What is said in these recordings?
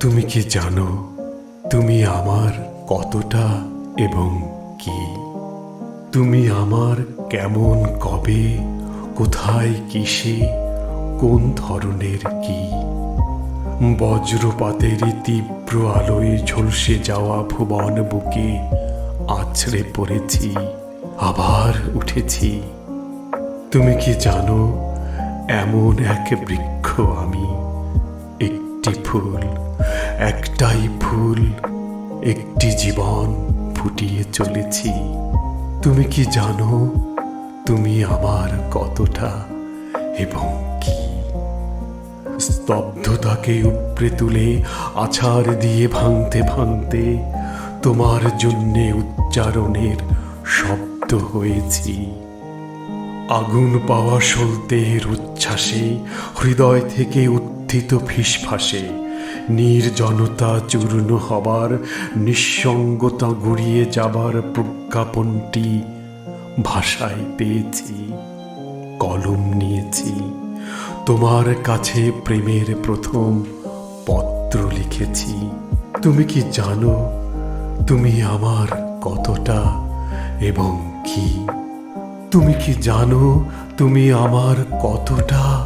তুমি কি জানো তুমি আমার কতটা এবং কি? তুমি আমার কেমন কবে? কোথায় কিসে? কোন ধরনের কি? বজ্রপাতের তীব্র আলোয় ঝলসে যাওয়া ভুবন বুকে আছড়ে পড়েছি, আবার উঠেছি। তুমি কি জানো এমন এক বৃক্ষ আমি? একটি ফুল। একটাই ফুল একটি জীবন ফুটিয়ে চলেছি। তুমি কি জানো তুমি আমার কতটা এবং কি? স্তব্ধতাকে উপড়ে তুলে, আছাড় দিয়ে ভাঙতে ভাঙতে তোমার জন্যে উচ্চারণের শব্দ হয়েছি। আগুন পাওয়া সলতের উচ্ছ্বাসে, হৃদয় থেকে উত্থিত ফিসফাসে নির্জনতা চূর্ণ হবার, নিঃসঙ্গতা গড়িয়ে যাবার প্রজ্ঞাপনটি ভাষায় পেয়েছি, কলম নিয়েছি। তোমার কাছে প্রেমের প্রথম পত্র লিখেছি। তুমি কি জানো তুমি আমার কতটা এবং কি? তুমি কি জানো তুমি আমার কতটা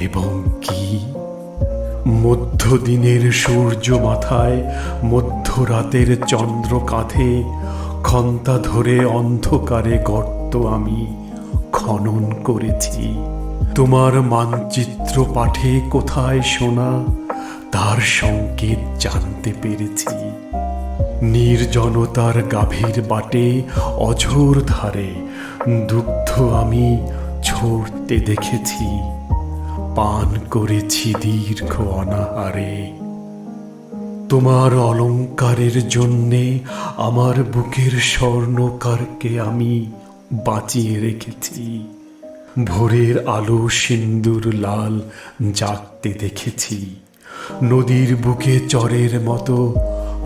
এবং কি? মধ্যদিনের সূর্য মাথায়, মধ্যরাতের চন্দ্র কাঁধে ক্ষন্তা ধরে অন্ধকারে গর্ত আমি খনন করেছি। তোমার মানচিত্র পাঠে কোথায় শোনা, তার সংকেত জানতে পেরেছি। নির্জনতার গাভীর বাটে, অঝোর ধারে দুগ্ধ আমি ছড়তে দেখেছি। পান করেছি দীর্ঘ অনাহারে। তোমার অলংকারের জন্যে আমার বুকের স্বর্ণকারকে আমি বাঁচিয়ে রেখেছি। ভোরের আলো সিন্দুর লাল জাগতে দেখেছি। নদীর বুকে চরের মতো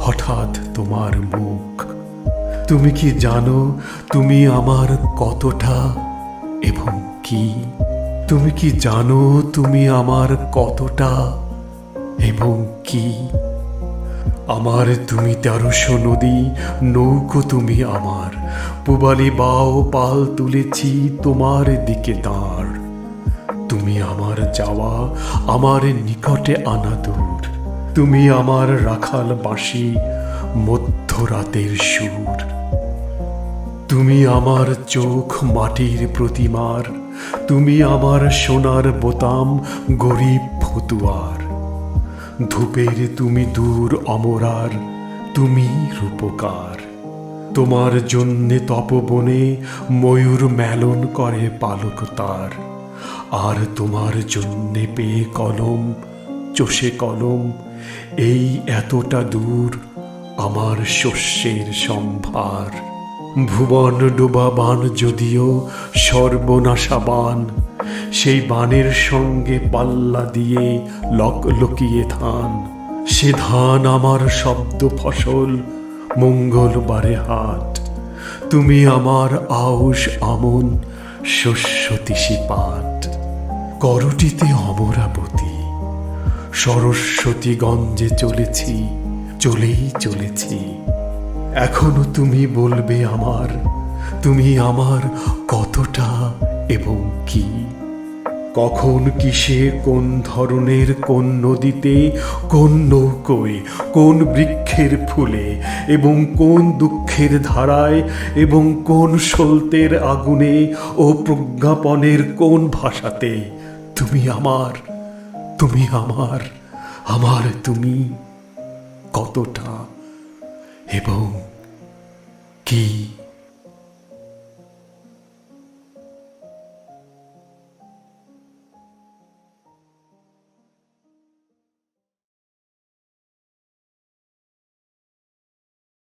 হঠাৎ তোমার মুখ। তুমি কি জানো, তুমি আমার কতটা এবং কি? তুমি কি জানো তুমি আমার কতটা এবং কি? আমার তুমি তেরোশো নদী, নৌকো তুমি আমার। পুবালি বাও পাল তুলেছি তোমার দিকে দাঁড় তুমি আমার যাওয়া, আমার নিকটে আনা দূর। তুমি আমার রাখাল বাঁশি মধ্যরাতের সুর। তুমি আমার চোখ মাটির প্রতিমার তুমি আমার সোনার বোতাম, গরিব ফতুয়ার। ধূপের তুমি দূর অমরার, তুমি রূপকার। তোমার জন্যে তপবনে ময়ূর মেলন করে পালক তার। আর তোমার জন্যে পেয়ে কলম, চষে কলম, এই এতটা দূর আমার শস্যের সম্ভার। ভুবন ডোবা বান যদিও সর্বনাশা বান সেই বানের সঙ্গে পাল্লা দিয়ে লক লকিয়ে ধান সে ধান আমার শব্দ ফসল মঙ্গলবারে হাট। তুমি আমার আউশ আমন, শস্য তিসি পাট। করটিতে অমরাবতী, সরস্বতী গঞ্জে চলেছি, চলেই চলেছি। এখনও তুমি বলবে আমার, তুমি আমার কতটা এবং কি? কখন, কিসে, কোন ধরনের, কোন নদীতে, কোন নৌকোয়, কোন বৃক্ষের ফুলে এবং কোন দুঃখের ধারায় এবং কোন সলতের আগুনে ও প্রজ্ঞাপনের কোন ভাষাতে তুমি আমার তুমি আমার আমার তুমি কতটা এবং কি